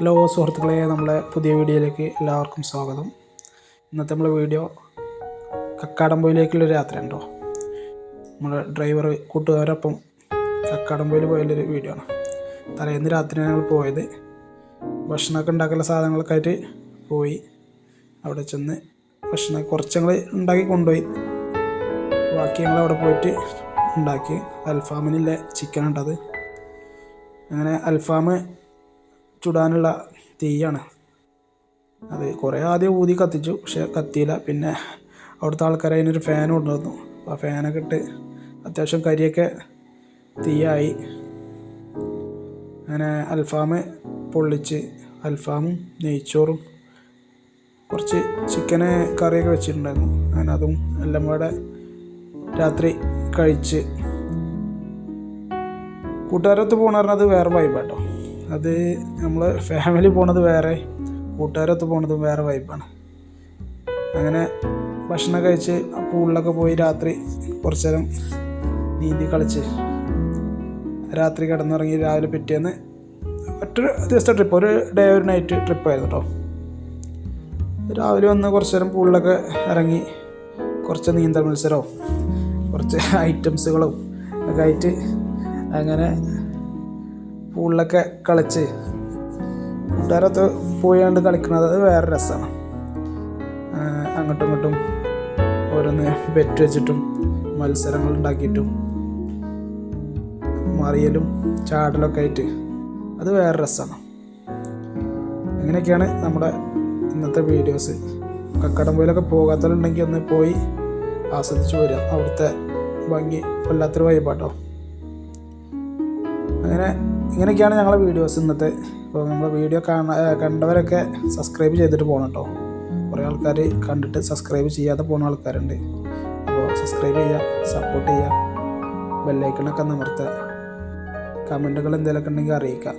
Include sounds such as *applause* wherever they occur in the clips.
Hello സുഹൃത്തുക്കളെ നമ്മളെ പുതിയ വീഡിയോയിലേക്ക് എല്ലാവർക്കും സ്വാഗതം. ഇന്നത്തെ നമ്മളെ വീഡിയോ കക്കാടംപൊയിലേക്കുള്ളൊരു യാത്ര ഉണ്ടോ നമ്മുടെ ഡ്രൈവർ കൂട്ടുകാരൊപ്പം കക്കാടംപൊയിൽ പോയുള്ളൊരു വീഡിയോ ആണ്. തലേന്ന് രാത്രി ഞങ്ങൾ പോയത്. ഭക്ഷണമൊക്കെ ഉണ്ടാക്കുന്ന സാധനങ്ങളൊക്കെ ആയിട്ട് പോയി. അവിടെ ചെന്ന് ഭക്ഷണം കുറച്ച് ഞങ്ങൾ ഉണ്ടാക്കി കൊണ്ടുപോയി. ബാക്കി ഞങ്ങൾ അവിടെ പോയിട്ട് ഉണ്ടാക്കി. അൽഫാമിനുള്ള ചിക്കൻ ഉണ്ടത് അങ്ങനെ അൽഫാം ചുടാനുള്ള തീയാണ്. അത് കുറേ ആദ്യം ഊതി കത്തിച്ചു പക്ഷെ കത്തിയില്ല. പിന്നെ അവിടുത്തെ ആൾക്കാർ അതിനൊരു ഫാൻ കൊണ്ടുവന്നു. ആ ഫാനൊക്കെ ഇട്ട് അത്യാവശ്യം കരിയൊക്കെ തീയായി. അങ്ങനെ അൽഫാം പൊള്ളിച്ച് അൽഫാമും നെയ്ച്ചോറും കുറച്ച് ചിക്കന് കറിയൊക്കെ വെച്ചിട്ടുണ്ടായിരുന്നു. അങ്ങനെ അതും എല്ലാം കൂടെ രാത്രി കഴിച്ച്. കൂട്ടുകാരൊത്ത് പോകണമെന്ന് പറഞ്ഞാൽ അത് വേറെ വൈബാട്ടോ അത് നമ്മൾ ഫാമിലി പോണത് വേറെ കൂട്ടുകാരൊത്ത് പോണത് വേറെ വൈബാണ് അങ്ങനെ ഭക്ഷണം കഴിച്ച് പൂളിലൊക്കെ പോയി രാത്രി കുറച്ച് നേരം നീന്തി കളിച്ച് രാത്രി കിടന്നിറങ്ങി രാവിലെ പിറ്റേന്ന് മറ്റൊരു ദിവസത്തെ ട്രിപ്പ് ഒരു ഡേ ഒരു നൈറ്റ് ട്രിപ്പായിരുന്നു കേട്ടോ രാവിലെ വന്ന് കുറച്ച് നേരം പൂളിലൊക്കെ ഇറങ്ങി കുറച്ച് നീന്തൽ മത്സരവും കുറച്ച് *laughs* ഐറ്റംസുകളും ഒക്കെ ആയിട്ട് അങ്ങനെ പൂളിലൊക്കെ കളിച്ച് കൂട്ടുകാരൊത്ത് പോയാണ്ട് കളിക്കുന്നത് അത് വേറെ രസമാണ് അങ്ങോട്ടും ഇങ്ങോട്ടും ഓരോന്ന് ബെറ്റ് വെച്ചിട്ടും മത്സരങ്ങൾ ഉണ്ടാക്കിയിട്ടും മറിയലും ചാടലൊക്കെ ആയിട്ട് അത് വേറെ രസമാണ് അങ്ങനെയൊക്കെയാണ് നമ്മുടെ ഇന്നത്തെ വീഡിയോസ് കക്കടംപോയിലൊക്കെ പോകാത്തവരുണ്ടെങ്കിൽ ഒന്ന് പോയി ആസ്വദിച്ച് വരിക. അവിടുത്തെ ഭംഗി വല്ലാത്തൊരു വൈബാട്ടോ അങ്ങനെ ഇങ്ങനെയൊക്കെയാണ് ഞങ്ങളെ വീഡിയോസ് ഇന്നത്തെ. അപ്പോൾ നമ്മളെ വീഡിയോ കാണാ കണ്ടവരൊക്കെ സബ്സ്ക്രൈബ് ചെയ്തിട്ട് പോകണം കേട്ടോ കുറേ ആൾക്കാർ കണ്ടിട്ട് സബ്സ്ക്രൈബ് ചെയ്യാതെ പോകുന്ന ആൾക്കാരുണ്ട്. അപ്പോൾ സബ്സ്ക്രൈബ് ചെയ്യുക സപ്പോർട്ട് ചെയ്യുക ബെല്ലൈക്കണൊക്കെ അമർത്തുക കമന്റുകൾ എന്തെങ്കിലുമൊക്കെ ഉണ്ടെങ്കിൽ അറിയിക്കുക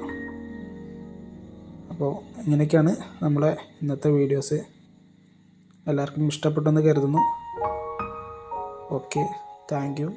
അപ്പോൾ ഇങ്ങനെയൊക്കെയാണ് നമ്മളെ ഇന്നത്തെ വീഡിയോസ് എല്ലാവർക്കും ഇഷ്ടപ്പെട്ടെന്ന് കരുതുന്നു. Okay thank you